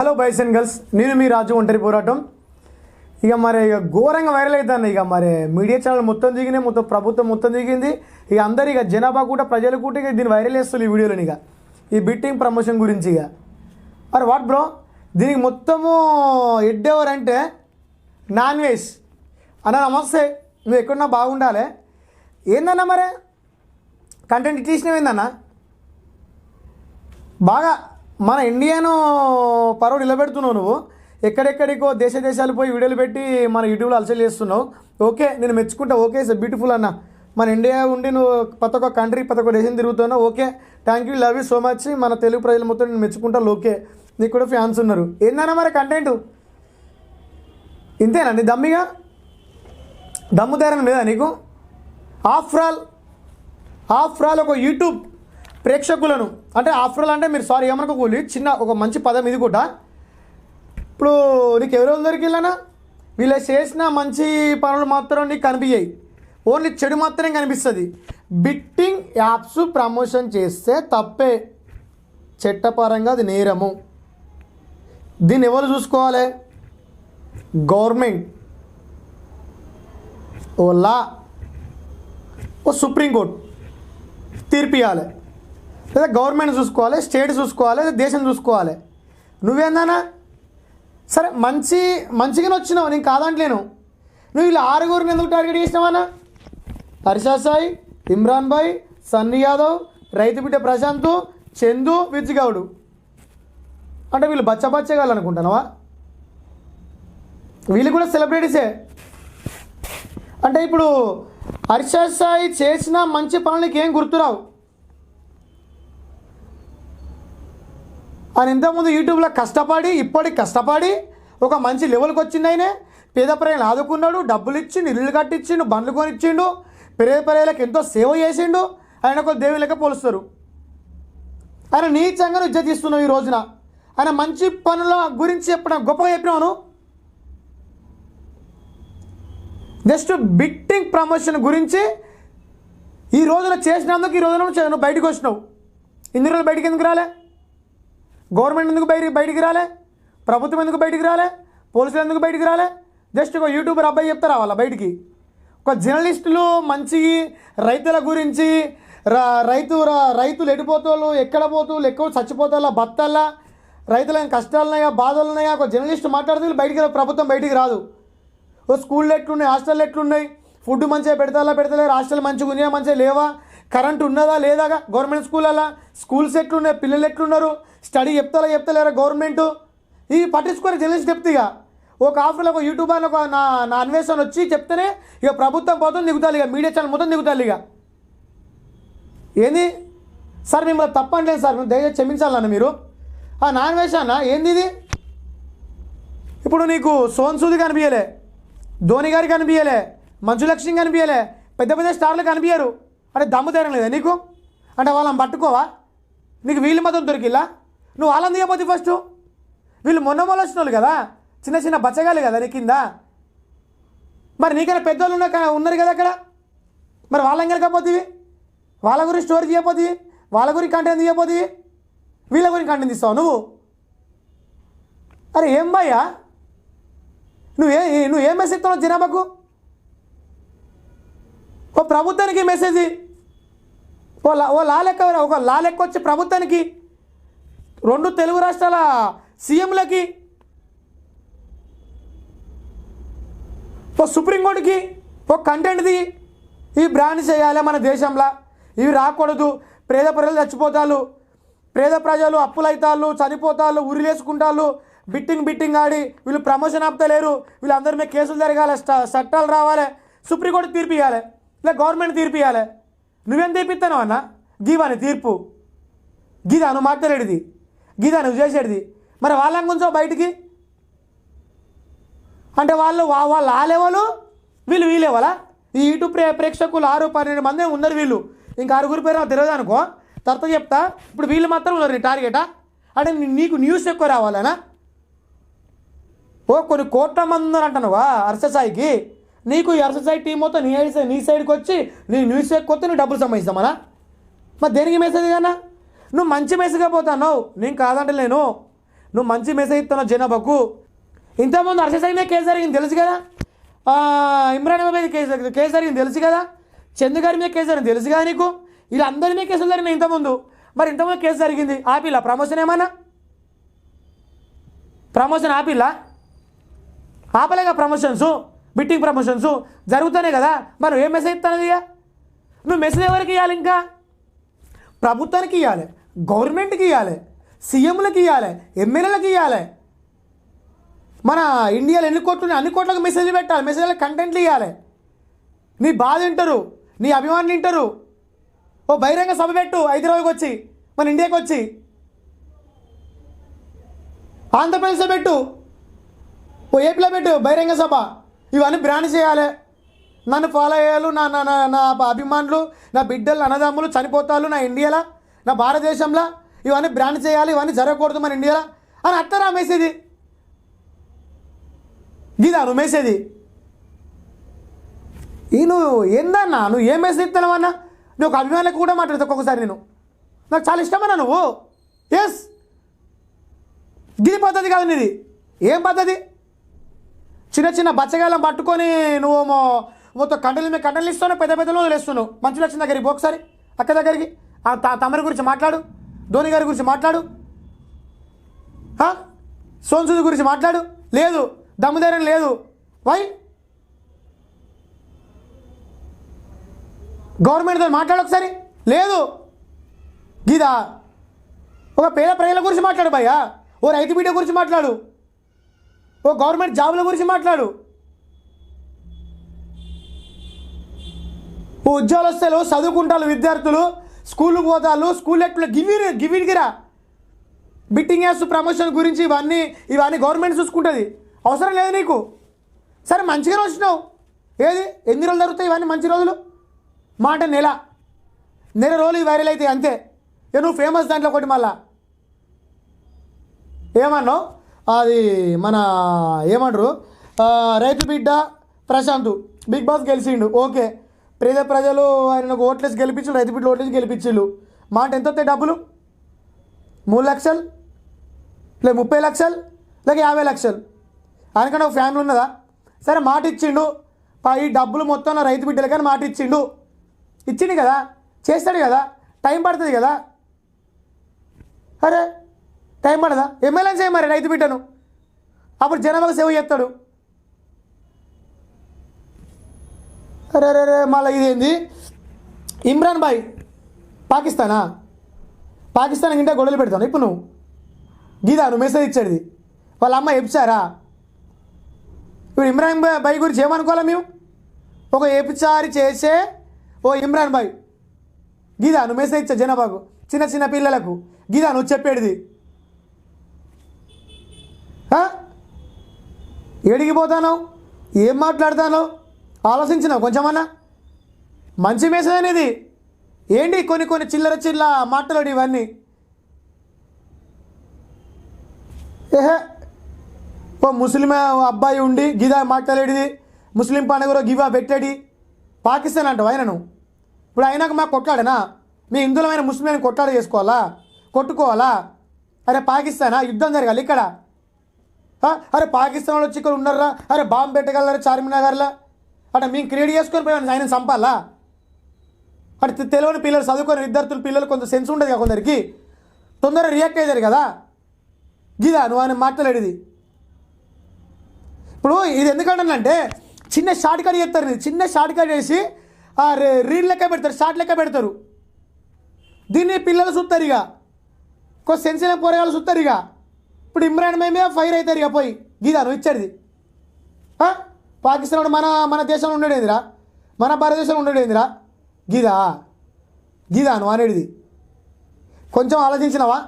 Hello boys and girls నేను మీ రాజు ఒంటరి పోరాటం. ఇక మరి ఇక ఘోరంగా వైరల్ అవుతుంది ఇక మరి మీడియా ఛానల్ మొత్తం దిగినాయి మొత్తం ప్రభుత్వం మొత్తం దిగింది. ఇక అందరు ఇక జనాభా కూడా ప్రజలు కూడా ఇక దీన్ని వైరల్ చేస్తారు ఈ వీడియోలో ఇక. ఈ బిట్టింగ్ ప్రమోషన్ గురించి ఇక. మరి వాట్ బ్రో దీనికి మొత్తము హెడ్ ఎవరు అంటే నాన్ వెజ్ అన్న నమస్తే. నువ్వు ఎక్కడున్నా బాగుండాలి. ఏందన్నా మరి? కంటెంట్ తీసినవి ఏందన్నా బాగా మన ఇండియాను పరువు నిలబెడుతున్నావు నువ్వు. ఎక్కడెక్కడికో దేశ దేశాలు పోయి వీడియోలు పెట్టి మన యూట్యూబ్లో అలసలు చేస్తున్నావు. ఓకే నేను మెచ్చుకుంటా. ఓకే సార్ బ్యూటిఫుల్ అన్న. మన ఇండియా ఉండి నువ్వు ప్రతి ఒక్క కంట్రీ ప్రతి ఒక్క దేశం తిరుగుతున్నావు. Okay thank you love you so much మన తెలుగు ప్రజలు మొత్తం నేను మెచ్చుకుంటా. ఓకే నీకు కూడా ఫ్యాన్స్ ఉన్నారు. ఏందన్నా మరి కంటెంట్ ఇంతేనా? నీ దమ్మిగా? దమ్ము ధైర్యం లేదా నీకు? ఆఫ్టర్ ఆల్ ఆఫ్టర్ ఆల్ ఒక యూట్యూబ్ ప్రేక్షకులను అంటే ఆఫ్టర్ ఆల్ అంటే మీరు సారీ ఏమనుకోకూలి చిన్న ఒక మంచి పదం ఇది కూడా. ఇప్పుడు నీకు ఎవరో దొరికిల్లనా? వీళ్ళు చేసిన మంచి పనులు మాత్రం నీకు కనిపించాయి ఓన్లీ చెడు మాత్రమే కనిపిస్తుంది. బిట్టింగ్ యాప్స్ ప్రమోషన్ చేస్తే తప్పే. చట్టపరంగా అది నేరము. దీన్ని ఎవరు చూసుకోవాలి? గవర్నమెంట్. ఓ లా. ఓ సుప్రీంకోర్టు. తీర్పు ఇవ్వాలి లేదా గవర్నమెంట్ చూసుకోవాలి స్టేట్ చూసుకోవాలి లేదా దేశం చూసుకోవాలి. నువ్వేందన్నా? సరే మంచి మంచిగానే వచ్చినావు నేను కాదంటలేను. నువ్వు ఇలా ఆరుగురిని ఎందుకు టార్గెట్ చేసినావన్నా హర్షా సాయి ఇమ్రాన్ భాయ్ సన్నీ యాదవ్ రైతు బిడ్డ ప్రశాంత్ చందు విజ్జిగౌడు అంటే వీళ్ళు బచ్చ అనుకుంటున్నావా? వీళ్ళు కూడా సెలబ్రిటీసే అంటే ఇప్పుడు హర్ష సాయి చేసిన మంచి పనులకి ఏం గుర్తురావు? ఆయన ఇంతకుముందు యూట్యూబ్లో కష్టపడి ఇప్పటికి కష్టపడి ఒక మంచి లెవెల్కి వచ్చింది ఆయనే. పేద ప్రజలను ఆదుకున్నాడు డబ్బులు ఇచ్చిండు ఇల్లు కట్టించిండు బండ్లు కొనిచ్చిండు పేద ప్రజలకు ఎంతో సేవ చేసిండు. ఆయన ఒక దేవుని లెక్క పోలుస్తారు. ఆయన నీచంగా విద్య తీస్తున్నావు ఈ రోజున. ఆయన మంచి పనుల గురించి చెప్పిన గొప్పగా చెప్పినాను జస్ట్ బిట్టింగ్ ప్రమోషన్ గురించి ఈ రోజున చేసినందుకు ఈ రోజున నువ్వు నువ్వు బయటకు వచ్చినావు. ఇన్ని రోజులు బయటికి ఎందుకు రాలే? గవర్నమెంట్ ఎందుకు బయటికి బయటికి రాలే? ప్రభుత్వం ఎందుకు బయటికి రాలే? పోలీసులు ఎందుకు బయటికి రాలే? జస్ట్ ఒక యూట్యూబర్ అబ్బాయి చెప్తారా వాళ్ళ బయటికి? ఒక జర్నలిస్టులు మంచి రైతుల గురించి రైతు రైతులు ఎడిపోతాళ్ళు ఎక్కడ పోతాలు ఎక్కువ చచ్చిపోతాలా బత్తల్లా రైతుల కష్టాలున్నాయా బాధలున్నాయా? ఒక జర్నలిస్ట్ మాట్లాడితే బయటికి రా- ప్రభుత్వం బయటికి రాదు. ఓ స్కూళ్ళు ఎట్లున్నాయి హాస్టల్ ఎట్లున్నాయి? ఫుడ్ మంచిగా పెడతాలా పెడతలేరు? హాస్టల్ మంచిగా ఉన్నాయా మంచిగా లేవా? కరెంట్ ఉన్నదా లేదా? గవర్నమెంట్ స్కూల్ అలా స్కూల్స్ ఎట్లున్నాయి పిల్లలు ఎట్లున్నారు? స్టడీ చెప్తారా చెప్తలేరా గవర్నమెంట్? ఇవి పట్టించుకొని జర్నలిస్ట్ చెప్తే ఇక. ఒక ఆఫర్లో ఒక యూట్యూబర్ ఒక నా నా అన్వేషణ వచ్చి చెప్తేనే ఇక ప్రభుత్వం పోతుంది దిగుతాలి ఇక. మీడియా ఛానల్ మొత్తం దిగుతాలి ఇక. ఏంది? సార్ మిమ్మల్ని తప్పనిలేదు సార్. మీరు దయచేసి క్షమించాలన్న మీరు. ఆ నాన్ వెజ్ అన్న ఏంది ఇది? ఇప్పుడు నీకు సోన్ సూది కనిపించలే ధోని గారు కనిపించలే మంచులక్ష్మి కనిపించలే పెద్ద పెద్ద స్టార్లు కనిపించరు అంటే దమ్ము తేరం లేదా నీకు? అంటే వాళ్ళని పట్టుకోవా? నీకు వీళ్ళు మాత్రం దొరికిలా నువ్వు వాళ్ళని దిగపోతే ఫస్ట్ వీళ్ళు మొన్న మొన్న వచ్చిన వాళ్ళు కదా? చిన్న చిన్న బచ్చగాలు కదా నీ కింద? మరి నీకైనా పెద్దోళ్ళు ఉన్న ఉన్నారు కదా అక్కడ? మరి వాళ్ళని వెళ్ళకపోతే వాళ్ళ గురించి స్టోరీ చేయకపోతే వాళ్ళ గురించి కంటెంట్ తీయకపోతే వీళ్ళ గురించి కంటెంట్ ఇస్తావు నువ్వు? అరే ఏం భయ్యా? నువ్వే నువ్వు ఏం మెసేజ్ ఇస్తున్నావు జనాభాకు ఓ ప్రభుత్వానికి మెసేజ్ ఓ లా ఓ లాలెక్క ఒక లాలెక్క వచ్చి ప్రభుత్వానికి రెండు తెలుగు రాష్ట్రాల సీఎంలకి ఓ సుప్రీంకోర్టుకి ఓ కంటెంట్ది ఈ బ్రాండ్ చేయాలి మన దేశంలో. ఇవి రాకూడదు. పేద ప్రజలు చచ్చిపోతారు. పేద ప్రజలు అప్పులైతాళ్ళు చనిపోతాళ్ళు ఉరిలేసుకుంటాళ్ళు బిట్టింగ్ బిట్టింగ్ ఆడి వీళ్ళు ప్రమోషన్ ఆపుతలేరు. వీళ్ళందరి మీద కేసులు జరగాలి చట్టాలు రావాలి. సుప్రీంకోర్టు తీర్పు ఇవ్వాలి లేదా గవర్నమెంట్ తీర్పు ఇవ్వాలి నువ్వేం తీర్పిస్తాను అన్న? గీవాని తీర్పు. గీదాను మాట్లాడేది. గీదా నువ్వు చేసేది మరి వాళ్ళని కొంచెం బయటికి? అంటే వాళ్ళు వా- వాళ్ళు ఆలేవాళ్ళు వీళ్ళు ఈ ఈ యూట్యూబ్ ప్రే ప్రేక్షకులు ఆరు పన్నెండు మంది ఉన్నారు వీళ్ళు. ఇంకా ఆరుగురు పేరు నాకు తెలియదు అనుకో. తర్వాత చెప్తా ఇప్పుడు వీళ్ళు మాత్రం ఉన్నారు నీ టార్గెటా. అంటే నీకు న్యూస్ ఎక్కువ రావాలనా? ఓ కొన్ని కోట్ల మంది ఉన్నారు అంటున్నావా అర్ససాయికి నీకు ఈ అర్ససాయి టీం మొత్తం నీ సైడ్ నీ సైడ్కి వచ్చి నీ న్యూస్ ఎక్కువ వస్తే నీ డబ్బులు సంబంధిస్తామనా మరి దేనికి మెసేజ్ కానీ నువ్వు మంచి మెసేజ్గా పోతావు నేను కాదంటలేను నువ్వు మంచి మెసేజ్ ఇస్తున్నావు జనాభాకు. ఇంతకుముందు హర్షసాయి కేసు జరిగింది తెలుసు కదా? ఇమ్రాన్ మీద కేసు కేసు జరిగింది తెలుసు కదా? చందు గారి మీద కేసు జరిగింది తెలుసు కదా నీకు? ఇలా అందరి మీద కేసులు జరిగినాయి ఇంతకుముందు. మరి ఇంతకుముందు కేసు జరిగింది ఆపిల్లా? ప్రమోషన్ ఏమన్నా? ప్రమోషన్ ఆపిల్ల? ఆపలేగా ప్రమోషన్స్ బిట్టింగ్ ప్రమోషన్స్ జరుగుతానే కదా? మరి ఏం మెసేజ్ ఇస్తానది ఇక నువ్వు మెసేజ్ ఎవరికి ఇవ్వాలి ఇంకా? ప్రభుత్వానికి ఇవ్వాలి గవర్నమెంట్కి ఇవ్వాలి సీఎంలకు ఇవ్వాలి ఎమ్మెల్యేలకు ఇవ్వాలి మన ఇండియాలో ఎన్ని కోట్లు అన్ని కోట్లకు మెసేజ్ పెట్టాలి మెసేజ్ల కంటెంట్లు ఇవ్వాలి నీ బాధ వింటారు నీ అభిమానులు వింటారు. ఓ బహిరంగ సభ పెట్టు హైదరాబాద్కి వచ్చి మన ఇండియాకి వచ్చి. ఆంధ్రప్రదేశ్లో పెట్టు ఓ ఏపీలో పెట్టు బహిరంగ సభ. ఇవన్నీ బ్రాండ్ చేయాలి. నన్ను ఫాలో అయ్యాలు నా నా నా నా అభిమానులు నా బిడ్డలు అన్నదమ్ములు చనిపోతారు నా ఇండియాలో. నా భారతదేశంలో? ఇవన్నీ బ్రాండ్ చేయాలి ఇవన్నీ జరగకూడదు మన ఇండియాలో? అని అత్తరా మేసేది? గీదా నువ్వు మేసేది? ఈ నువ్వు ఏందన్నా? నువ్వు ఏం మెసేజ్ ఇస్తున్నావన్నా నువ్వు ఒక అభిమానులకు కూడా మాట్లాడుతా ఒక్కొక్కసారి నేను. నాకు చాలా ఇష్టమన్నా నువ్వు? ఎస్ గిది పద్ధతి కాదు నీది. ఏం పద్ధతి? చిన్న చిన్న బచ్చగాలం పట్టుకొని నువ్వు మొత్తం కంటలు మీద కంటలు ఇస్తున్నావు పెద్ద పెద్దలు వదిలేస్తున్నావు మంచి లక్ష్యం దగ్గరికి ఒకసారి అక్క దగ్గరికి. తమరి గురించి మాట్లాడు. ధోని గారి గురించి మాట్లాడు. ఆ? సోన్సూద్ గురించి మాట్లాడు. లేదు. దమ్ముధైర్యం లేదు. వై? గవర్నమెంట్తో మాట్లాడు ఒకసారి. లేదు. గీదా ఒక పేద ప్రజల గురించి మాట్లాడు భయ్యా. ఓ రైతు బిడ్డ గురించి మాట్లాడు. ఓ గవర్నమెంట్ జాబుల గురించి మాట్లాడు. ఓ ఉద్యోగస్తులు చదువుకుంటారు విద్యార్థులు స్కూల్కి పోతారు స్కూల్ ఎట్లు గివిరు గివిడిగిరా బిట్టింగ్ యాస్ ప్రమోషన్ గురించి ఇవన్నీ ఇవన్నీ గవర్నమెంట్ చూసుకుంటుంది. అవసరం లేదు నీకు. సరే మంచిగానే వచ్చినావు ఏది? ఎన్ని రోజులు జరుగుతాయి ఇవన్నీ మంచి రోజులు? మాట నెల. నెల రోజులు వైరల్ అవుతాయి అంతే. ఏ నువ్వు ఫేమస్ దాంట్లో ఒకటి మళ్ళా. ఏమన్నావు? అది మన ఏమంటారు? రైతు బిడ్డ ప్రశాంత్. బిగ్ బాస్ గెలిచిండు. ఓకే. పేద ప్రజలు ఆయన ఓట్లేసి గెలిపించు రైతు బిడ్డలు ఓట్లేసి గెలిపించిండు మాట ఎంత వస్తాయి డబ్బులు? మూడు లక్షలు? లేక ముప్పై లక్షలు? లేక యాభై లక్షలు? ఆయనకన్నా ఒక ఫ్యామిలీ ఉన్నదా? సరే మాట ఇచ్చిండు. ఈ డబ్బులు మొత్తం నా రైతు బిడ్డలకని మాట ఇచ్చిండు. ఇచ్చిండు కదా? చేస్తాడు కదా? టైం పడుతుంది కదా? అరే టైం పడదా? ఎమ్మెల్యే చేయ మరి రైతు బిడ్డను? అప్పుడు జనాభాకు సేవ చేస్తాడు. అరే రే అరే మళ్ళీ ఇదేంది? ఇమ్రాన్ భాయ్ పాకిస్తానా? పాకిస్తాన్ ఇంటే గొడవలు పెడతాను ఇప్పుడు నువ్వు. గీదా నువ్వు మెసేజ్ ఇచ్చాడు వాళ్ళ అమ్మ ఎప్చారా ఇప్పుడు ఇమ్రాన్ భాయ్ గురించి ఏమనుకోవాలా మేము? ఒక ఎపిచారి చేసే ఓ ఇమ్రాన్ భాయ్. గీదా నువ్వు మెసేజ్ ఇచ్చా జనాభాకు చిన్న చిన్న పిల్లలకు. గీదా నువ్వు చెప్పేది. ఎడిగిపోతాను ఏం మాట్లాడతాను? ఆలోచించిన కొంచెమన్నా? మంచి మెసేజ్ అనేది ఏంటి కొన్ని కొన్ని చిల్లర చిల్ల మాటలు ఇవన్నీ? ఏహే ఓ ముస్లిం అబ్బాయి ఉండి గిదా మాట్లాడేది ముస్లిం పండుగలో గివా పెట్టాడి పాకిస్తాన్ అంటావు ఆయనను? ఇప్పుడు అయినాక మాకు కొట్లాడనా? మీ హిందువులమైన ముస్లింలను కొట్లాడ చేసుకోవాలా? కొట్టుకోవాలా? అరే పాకిస్తానా? యుద్ధం జరగాలి ఇక్కడ. అరే పాకిస్తాన్ వాళ్ళు వచ్చి ఇక్కడ ఉన్నారా? అరే బాంబు పెట్టగలరా చార్మినగర్లో అట్లా మేము క్రియేట్ చేసుకొని పోయి ఆయన చంపాలా? అటు తెలియని పిల్లలు చదువుకొని విద్యార్థులు పిల్లలు కొంత సెన్స్ ఉండదు కదా కొందరికి. తొందరగా రియాక్ట్ అయ్యారు కదా. గీదా నువ్వు ఆయన మాట్లాడేది. ఇప్పుడు ఇది ఎందుకంటానంటే చిన్న షార్ట్ కట్ చేస్తారు ఇది చిన్న షార్ట్ కట్ చేసి రీ- రీల్ లెక్క పెడతారు షార్ట్ లెక్క పెడతారు. దీన్ని పిల్లలు చూస్తారు ఇక. కొంచెం సెన్సిటివ్ పోరగాళ్ళు చూస్తారు ఇక. ఇప్పుడు ఇమ్రాన్ మేమే ఫైర్ అవుతారు ఇక పోయి. గీదా నువ్వు ఇచ్చేది. పాకిస్తాన్ మన మన దేశంలో ఉండడేందిరా మన భారతదేశంలో ఉండడేందిరా గీదా? గీదా నువ్వు అనేది కొంచెం ఆలోచించినావా?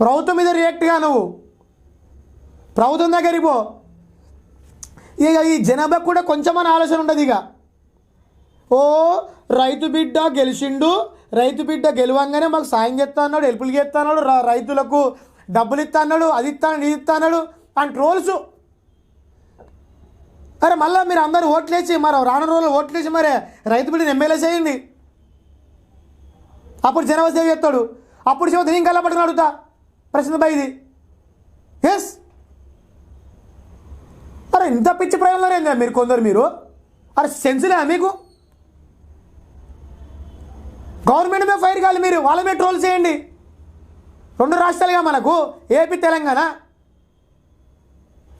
ప్రభుత్వం మీద రియాక్ట్గా నువ్వు. ప్రభుత్వం దగ్గరికి పో ఇక ఈ జనాభా కూడా కొంచెమని ఆలోచన ఉండదు ఇక ఓ రైతు బిడ్డ గెలిచిండు రైతు బిడ్డ గెలవంగానే మాకు సాయం చేస్తా అన్నాడు హెల్పులు చేస్తా అన్నాడు రైతులకు డబ్బులు ఇస్తా అన్నాడు అది ఇస్తా ఇది ఇస్తా అన్నాడు అండ్ ట్రోల్స్ అరే మళ్ళీ మీరు అందరూ ఓట్లేసి మరి రాను రోజులు ఓట్లేసి మరి రైతు బిడ్డని ఎమ్మెల్యే చేయండి. అప్పుడు జనవరి చెప్తాడు అప్పుడు చెబుతా నేను కళ్ళ పట్టుకుని అడుగుతా. ప్రశ్న బా ఇది ఎస్ అరే ఇంత పిచ్చి ప్రయోజనం ఏందా మీరు కొందరు మీరు? అరే సెన్సులే మీకు? గవర్నమెంట్ మీద ఫైర్ కాదు మీరు వాళ్ళ మీద ట్రోల్ చేయండి. రెండు రాష్ట్రాలుగా మనకు ఏపీ తెలంగాణ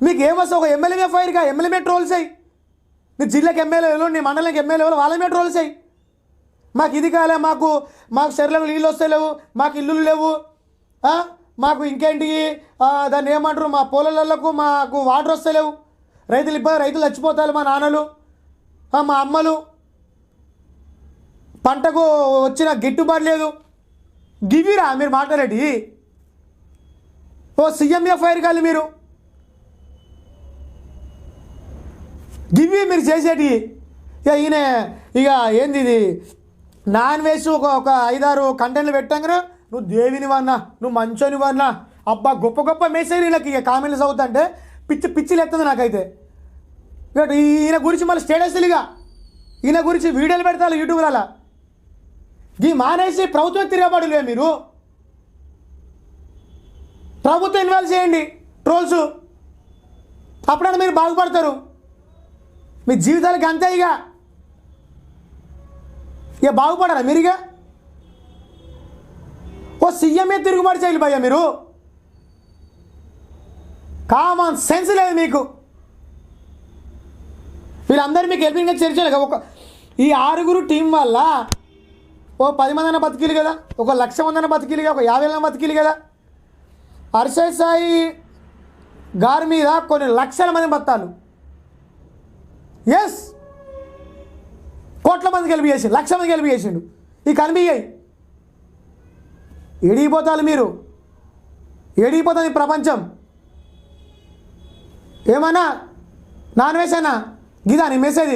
మీకు ఏమొస్తా ఒక ఎమ్మెల్యే మీద ఫైర్గా ఎమ్మెల్యే మీద ట్రోల్ చేయి నీ జిల్లాకి ఎమ్మెల్యేలు నీ మండలానికి ఎమ్మెల్యేలు వాళ్ళ మీద ట్రోల్స్ అయ్యి మాకు ఇది కాలే మాకు మాకు శరీరంలో నీళ్ళు వస్తలేవు మాకు ఇల్లులు లేవు. మాకు ఇంకేంటి? దాన్ని ఏమంటారు? మా పొలాలకు మాకు వాటర్ వస్తలేవు రైతులు ఇబ్బంది రైతులు చచ్చిపోతారు మా నాన్నలు మా అమ్మలు. పంటకు వచ్చిన గిట్టుబాటు లేదు. గివిరా మీరు మాట్లాడేటి ఓ సీఎం ఫైర్ కాలి మీరు. గివి మీరు చేసేటి? ఇక ఈయన ఇక ఏంది ఇది? నాన్ వెజ్ ఒక ఒక ఐదారు కంటెంట్లు పెట్టాంగా నువ్వు దేవిని వన్నా నువ్వు మంచోని వన్నా అబ్బా గొప్ప గొప్ప మెసేజ్ వీళ్ళకి ఇక కామెంట్స్ అవుతుంటే పిచ్చి పిచ్చిలు ఎత్తుంది నాకైతే. ఇక ఈయన గురించి మళ్ళీ స్టేటస్లు ఇక ఈయన గురించి వీడియోలు పెడతారు యూట్యూబ్లలో ఈ మానేసి ప్రభుత్వం తిరగబడులే మీరు. ప్రభుత్వం ఇన్వాల్వ్ చేయండి ట్రోల్స్ అప్పుడైనా మీరు బాగుపడతారు. మీ జీవితాలకి అంతే ఇక. ఇక బాగుపడరా మీరు ఇక? ఓ సీఎంఏ తిరుగుబాటు చేయాలి భయ్యా మీరు? కామన్ సెన్స్ లేదు మీకు. వీళ్ళందరూ మీకు హెల్పింగ్గా కదా. ఒక ఈ ఆరుగురు టీం వల్ల ఓ పది మంది బతికిలు కదా. ఒక లక్ష మంది బతికిలు కదా. ఒక యాభై వేల బతికిలు కదా. హర్షద్ సాయి గారి మీద కొన్ని లక్షల మంది బతాలు ఎస్ కోట్ల మంది గెలిపి చేసిండు లక్ష మంది గెలిపి చేసిండు. ఈ కనిపించాయి ఎడిగిపోతారు మీరు. ఎడిగిపోతుంది ఈ ప్రపంచం. ఏమన్నా? నాన్ వెజ్ అన్నా గిదా నీ మెసేజ్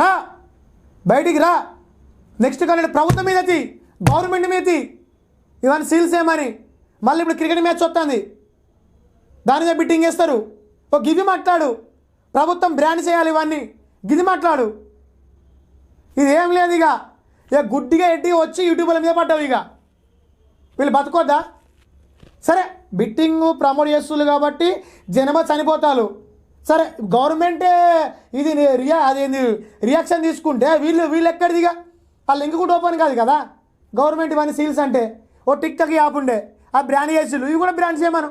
రా. బయటికి రా. నెక్స్ట్ కానీ ప్రభుత్వం మీద తీ గవర్నమెంట్ మీద తీ ఇవన్నీ సీల్స్ ఏమని మళ్ళీ ఇప్పుడు క్రికెట్ మ్యాచ్ వస్తుంది. దాని మీద బిట్టింగ్ వేస్తారు ఓ గివి మాట్లాడు ప్రభుత్వం బ్రాండ్ చేయాలి ఇవన్నీ. గిది మాట్లాడు. ఇది ఏం లేదు ఇక ఇక గుడ్డిగా ఎట్టి వచ్చి యూట్యూబ్ల మీద పడ్డావు ఇక వీళ్ళు బతుకోద్దా? సరే బిట్టింగ్ ప్రమోట్ చేస్తున్నారు కాబట్టి జనమ చనిపోతారు. సరే గవర్నమెంటే ఇది రియా అదేంది రియాక్షన్ తీసుకుంటే వీళ్ళు వీళ్ళు ఎక్కడిదిగా ఆ లింక్ కూడా ఓపెన్ కాదు కదా? గవర్నమెంట్ ఇవన్నీ సీల్స్ అంటే. ఓ టిక్టాక్ యాప్ ఉండే. ఆ బ్రాండ్ చేసిళ్ళు ఇవి కూడా బ్రాండ్ చేయమను.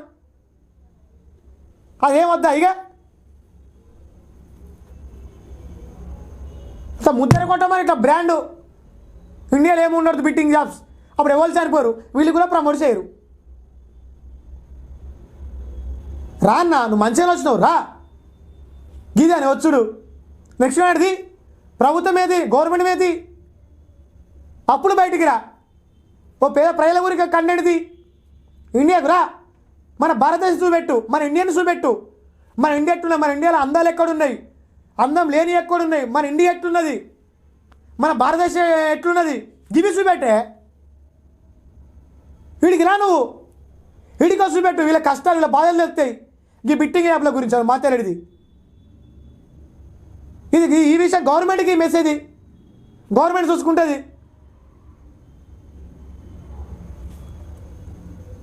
అదేం వద్దా ఇక సో ముద్దర కొట్టమని ఇట్లా బ్రాండ్ ఇండియాలో ఏముండదు బిట్టింగ్ జాబ్స్ అప్పుడు ఎవరు సరిపోరు? వీళ్ళు కూడా ప్రమోట్ చేయరు. రా అన్న నువ్వు మంచిగా వచ్చినావు రా. గీది అని వచ్చుడు. నెక్స్ట్ నాటిది ప్రభుత్వం ఏది? గవర్నమెంట్ ఏది? అప్పుడు బయటికి రా. ఓ పేద ప్రజల ఊరికి కన్నెడిది ఇండియాకు రా. మన భారతదేశం చూపెట్టు మన ఇండియన్ చూపెట్టు. మన ఇండియా మన ఇండియాలో అందాలు ఎక్కడున్నాయి? అందం లేని ఎక్కడున్నాయి మన ఇండియా ఎట్లున్నది? మన భారతదేశం ఎట్లున్నది? గివి చూపెట్టే వీడికి రా నువ్వు. వీడికి చూపెట్టు వీళ్ళ కష్టాలు వీళ్ళ బాధలు తెలుస్తాయి. ఈ బిట్టింగ్ యాప్ల గురించి అది మాట్లాడేది ఇది ఈ విషయం గవర్నమెంట్కి మెసేజ్. గవర్నమెంట్ చూసుకుంటుంది.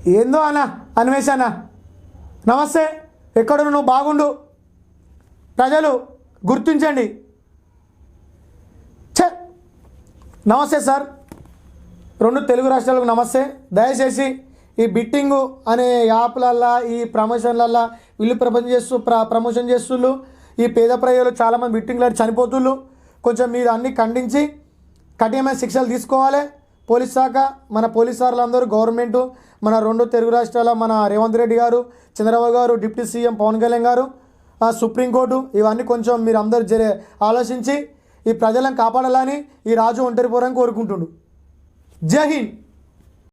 ఏందో అన్న అన్వేష్ అన్న. నమస్తే. ఎక్కడ నువ్వు బాగుండు. ప్రజలు గుర్తించండి. ఛే! నమస్తే సార్. రెండు తెలుగు రాష్ట్రాలకు నమస్తే. దయచేసి ఈ బిట్టింగు అనే యాప్లల్లా ఈ ప్రమోషన్లల్లా వీళ్ళు ప్రపంచం చేస్తూ ప్ర ప్రమోషన్ చేస్తుళ్ళు. ఈ పేద ప్రజలు చాలామంది బిట్టింగ్లో చనిపోతుళ్ళు. కొంచెం మీరు అన్ని ఖండించి కఠినమైన శిక్షలు తీసుకోవాలి. పోలీస్ శాఖ మన పోలీస్ సార్లందరూ గవర్నమెంటు మన రెండు తెలుగు రాష్ట్రాల మన రేవంత్ రెడ్డి గారు చంద్రబాబు గారు డిప్యూటీ సీఎం పవన్ కళ్యాణ్ గారు సుప్రీంకోర్టు ఇవన్నీ కొంచెం మీరు అందరూ జరే ఆలోచించి ఈ ప్రజలను కాపాడాలని ఈ రాజు ఒంటరిపోరని కోరుకుంటుండు. జై హింద్!